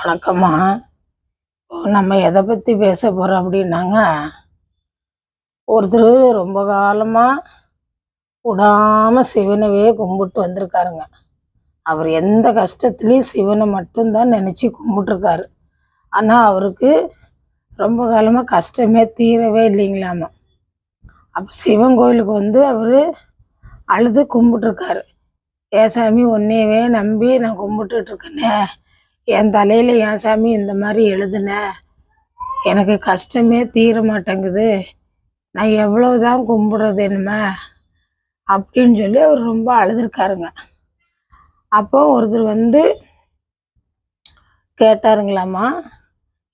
வணக்கம்மா. நம்ம எதை பற்றி பேச போகிறோம் அப்படின்னாங்க? ஒருத்தர் ரொம்ப காலமாக விடாமல் சிவனவே கும்பிட்டு வந்திருக்காருங்க. அவர் எந்த கஷ்டத்துலேயும் சிவனை மட்டும்தான் நினச்சி கும்பிட்டுருக்காரு. ஆனால் அவருக்கு ரொம்ப காலமாக கஷ்டமே தீரவே இல்லைங்களாமா. அப்போ சிவன் கோயிலுக்கு வந்து அவர் அழுது கும்பிட்டுருக்காரு. ஏசாமி உன்னையவே நம்பி நான் கும்பிட்டுட்ருக்கேனே என் தலையில் என் சாமி இந்த மாதிரி எழுதுன? எனக்கு கஷ்டமே தீர மாட்டேங்குது. நான் எவ்வளவுதான் கும்பிட்றது என்னமே அப்படின்னு சொல்லி அவர் ரொம்ப அழுதுருக்காருங்க. அப்போ ஒருத்தர் வந்து கேட்டாருங்களாம்மா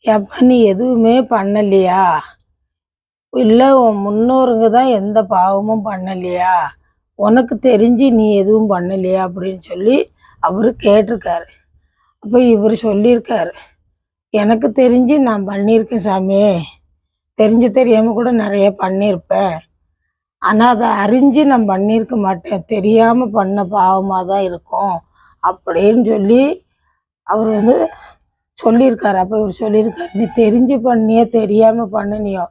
எப்போ நீ எதுவுமே பண்ணலையா? இல்லை உன் முன்னோருங்க தான் எந்த பாவமும் பண்ணலையா? உனக்கு தெரிஞ்சு நீ எதுவும் பண்ணலையா? அப்படின்னு சொல்லி அவர் கேட்டிருக்காரு. அப்போ இவர் சொல்லியிருக்காரு. எனக்கு தெரிஞ்சு நான் பண்ணியிருக்கேன் சாமி. தெரிஞ்சு தெரியாமல் கூட நிறைய பண்ணியிருப்பேன். ஆனால் அதை அறிஞ்சு நான் பண்ணியிருக்க மாட்டேன். தெரியாமல் பண்ண பாவமாக தான் இருக்கும் அப்படின்னு சொல்லி அவர் வந்து சொல்லியிருக்காரு. அப்போ இவர் சொல்லியிருக்காரு நீ தெரிஞ்சு பண்ணியோ தெரியாமல் பண்ணினியோ.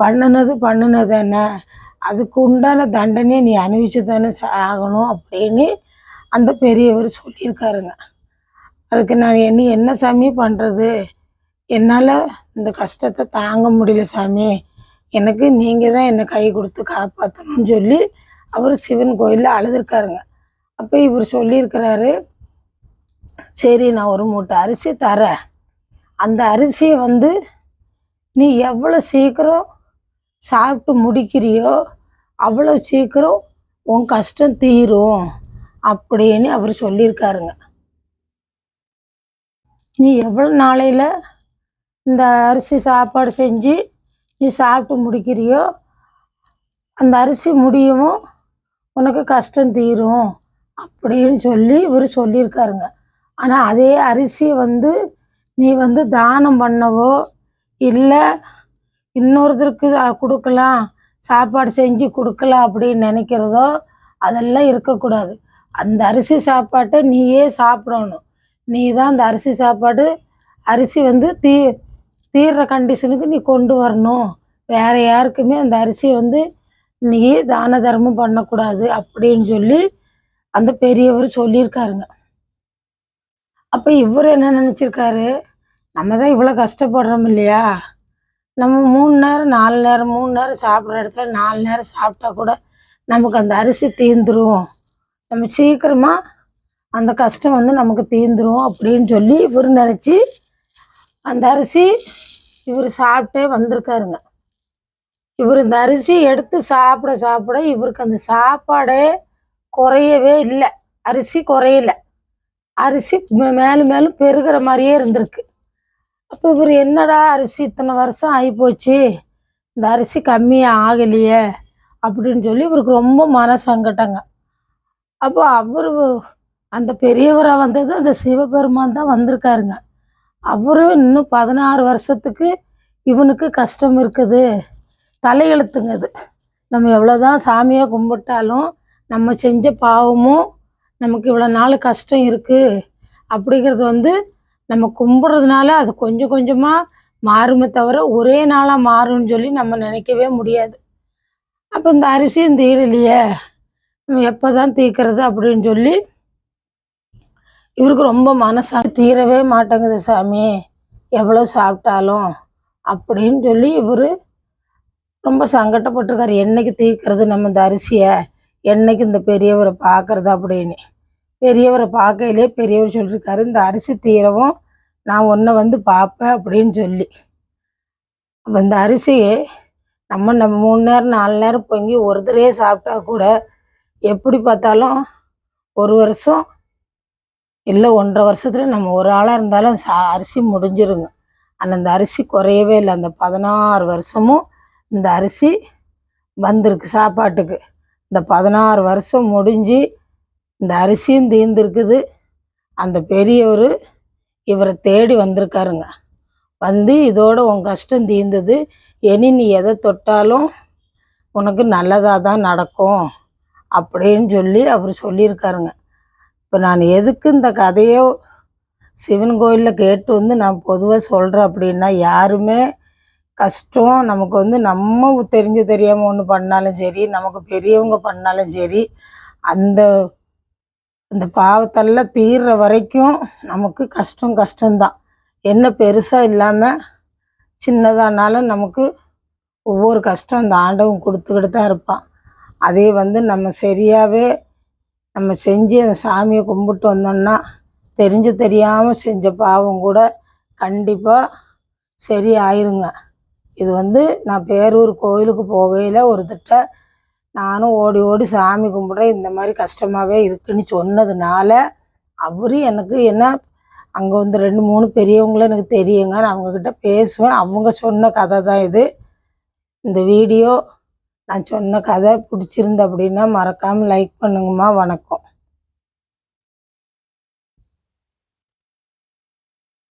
பண்ணுனது பண்ணுனது என்ன? அதுக்கு உண்டான தண்டனையை நீ அனுபவிச்சு தானே ஆகணும் அப்படின்னு அந்த பெரியவர் சொல்லியிருக்காருங்க. அதுக்கு நான் என்ன என்ன சாமி பண்ணுறது என்னால் இந்த கஷ்டத்தை தாங்க முடியல சாமி. எனக்கு நீங்கள் தான் என்னை கை கொடுத்து காப்பாற்றணும்னு சொல்லி அவர் சிவன் கோயிலில் அழுதுருக்காருங்க. அப்போ இவர் சொல்லியிருக்கிறாரு சரி நான் ஒரு மூட்டை அரிசி தரேன். அந்த அரிசியை வந்து நீ எவ்வளோ சீக்கிரம் சாப்பிட்டு முடிக்கிறியோ அவ்வளோ சீக்கிரம் உன் கஷ்டம் தீரும். அப்படின்னு அவர் சொல்லியிருக்காருங்க. நீ எவ்வளோ நாளையில் இந்த அரிசி சாப்பாடு செஞ்சு நீ சாப்பிட்டு முடிக்கிறியோ அந்த அரிசி முடியவும் உனக்கு கஷ்டம் தீரும் அப்படின்னு சொல்லி இவர் சொல்லியிருக்காருங்க. ஆனால் அதே அரிசி வந்து நீ வந்து தானம் பண்ணவோ இல்லை இன்னொருத்தருக்கு கொடுக்கலாம் சாப்பாடு செஞ்சு கொடுக்கலாம் அப்படின்னு நினைக்கிறதோ அதெல்லாம் இருக்கக்கூடாது. அந்த அரிசி சாப்பாட்டை நீயே சாப்பிடணும். நீ தான் அந்த அரிசி சாப்பாடு அரிசி வந்து தீ தீர்ற கண்டிஷனுக்கு நீ கொண்டு வரணும். வேறு யாருக்குமே அந்த அரிசியை வந்து நீ தான தர்மம் பண்ணக்கூடாது அப்படின்னு சொல்லி அந்த பெரியவர் சொல்லியிருக்காருங்க. அப்போ இவர் என்ன நினச்சிருக்காரு? நம்ம தான் இவ்வளோ கஷ்டப்படுறோம் இல்லையா? நம்ம மூணு நேரம் நாலு நேரம் மூணு நேரம் சாப்பிட்ற இடத்துல நாலு நேரம் சாப்பிட்டா கூட நமக்கு அந்த அரிசி தீந்துடும் நம்ம சீக்கிரமாக அந்த கஷ்டம் வந்து நமக்கு தீர்ந்துடும் அப்படின்னு சொல்லி இவர் நினச்சி அந்த அரிசி இவர் சாப்பிட்டே வந்திருக்காருங்க. இவர் இந்த அரிசி எடுத்து சாப்பிட சாப்பிட இவருக்கு அந்த சாப்பாடே குறையவே இல்லை. அரிசி குறையல. அரிசி மே- மேலும் மேலும் பெருகிற மாதிரியே இருந்திருக்கு. அப்போ இவர் என்னடா அரிசி இத்தனை வருஷம் ஆகிப்போச்சு இந்த அரிசி கம்மியாக ஆகலையே அப்படின்னு சொல்லி இவருக்கு ரொம்ப மன சங்கட்டங்க அப்போ அவர் அந்த பெரியவராக வந்தது அந்த சிவபெருமான் தான் வந்திருக்காருங்க. அவரும் இன்னும் பதினாறு வருஷத்துக்கு இவனுக்கு கஷ்டம் இருக்குது. தலையெழுத்துங்க இது. நம்ம எவ்வளோதான் சாமியாக கும்பிட்டாலும் நம்ம செஞ்ச பாவமும் நமக்கு இவ்வளோ நாள் கஷ்டம் இருக்குது அப்படிங்கிறது வந்து நம்ம கும்பிட்றதுனால அது கொஞ்சம் கொஞ்சமாக மாறுமே தவிர ஒரே நாளாக மாறும்னு சொல்லி நம்ம நினைக்கவே முடியாது. அப்போ இந்த அரிசியும் தீரலையே. நம்ம எப்போ தான் தீர்க்கறது அப்படின்னு சொல்லி இவருக்கு ரொம்ப மனசா தீரவே மாட்டேங்குது சாமி. எவ்வளோ சாப்பிட்டாலும் அப்படின்னு சொல்லி இவர் ரொம்ப சங்கடப்பட்டிருக்கார். என்னைக்கு தீர்க்கறது நம்ம இந்த அரிசியை? என்னைக்கு இந்த பெரியவரை பார்க்கறது அப்படின்னு. பெரியவரை பார்க்கையிலே பெரியவர் சொல்லியிருக்காரு இந்த அரிசி தீரவும் நான் உன்னை வந்து பார்ப்பேன் அப்படின்னு சொல்லி. அப்போ இந்த அரிசியை நம்ம நம்ம மூணு நேரம் நாலு நேரம் பொங்கி ஒருத்தரையே சாப்பிட்டா கூட எப்படி பார்த்தாலும் ஒரு வருஷம் இல்லை ஒன்றரை வருஷத்துல நம்ம ஒரு ஆளாக இருந்தாலும் சா அரிசி முடிஞ்சிருங்க. ஆனால் அந்த அரிசி குறையவே இல்லை. அந்த பதினாறு வருஷமும் இந்த அரிசி வந்திருக்கு சாப்பாட்டுக்கு. இந்த பதினாறு வருஷம் முடிஞ்சு இந்த அரிசியும் தீர்ந்துருக்குது. அந்த பெரியவர் இவரை தேடி வந்திருக்காருங்க. வந்து இதோட உன் கஷ்டம் தீர்ந்தது. இனி நீ எதை தொட்டாலும் உனக்கு நல்லதாக தான் நடக்கும் அப்படின்னு சொல்லி அவர் சொல்லியிருக்காருங்க. இப்போ நான் எதுக்கு இந்த கதையோ சிவன் கோயிலில் கேட்டு வந்து நான் பொதுவாக சொல்கிறேன் அப்படின்னா யாருமே கஷ்டம் நமக்கு வந்து நம்ம தெரிஞ்சு தெரியாமல் ஒன்று பண்ணாலும் சரி நமக்கு பெரியவங்க பண்ணாலும் சரி அந்த அந்த பாவத்தெல்லாம் தீர்ற வரைக்கும் நமக்கு கஷ்டம் கஷ்டம்தான். என்ன பெருசாக இல்லாமல் சின்னதானாலும் நமக்கு ஒவ்வொரு கஷ்டம் அந்த ஆண்டவன் கொடுத்துக்கிட்டு தான் இருப்பான். அதே வந்து நம்ம சரியாகவே நம்ம செஞ்சு அந்த சாமியை கும்பிட்டு வந்தோம்னா தெரிஞ்சு தெரியாமல் செஞ்ச பாவம் கூட கண்டிப்பாக சரி ஆயிருங்க இது வந்து நான் பேரூர் கோயிலுக்கு போகையில் ஒரு திட்ட நானும் ஓடி ஓடி சாமி கும்பிட்றேன். இந்த மாதிரி கஷ்டமாகவே இருக்குன்னு சொன்னதுனால அவரு எனக்கு என்ன அங்கே வந்து ரெண்டு மூணு பெரியவங்களும் எனக்கு தெரியுங்க. நான் அவங்கக்கிட்ட பேசுவேன். அவங்க சொன்ன கதை தான் இது. இந்த வீடியோ நான் சொன்ன கதை பிடிச்சிருந்த அப்படின்னா மறக்காமல் லைக் பண்ணுங்கம்மா. வணக்கம்.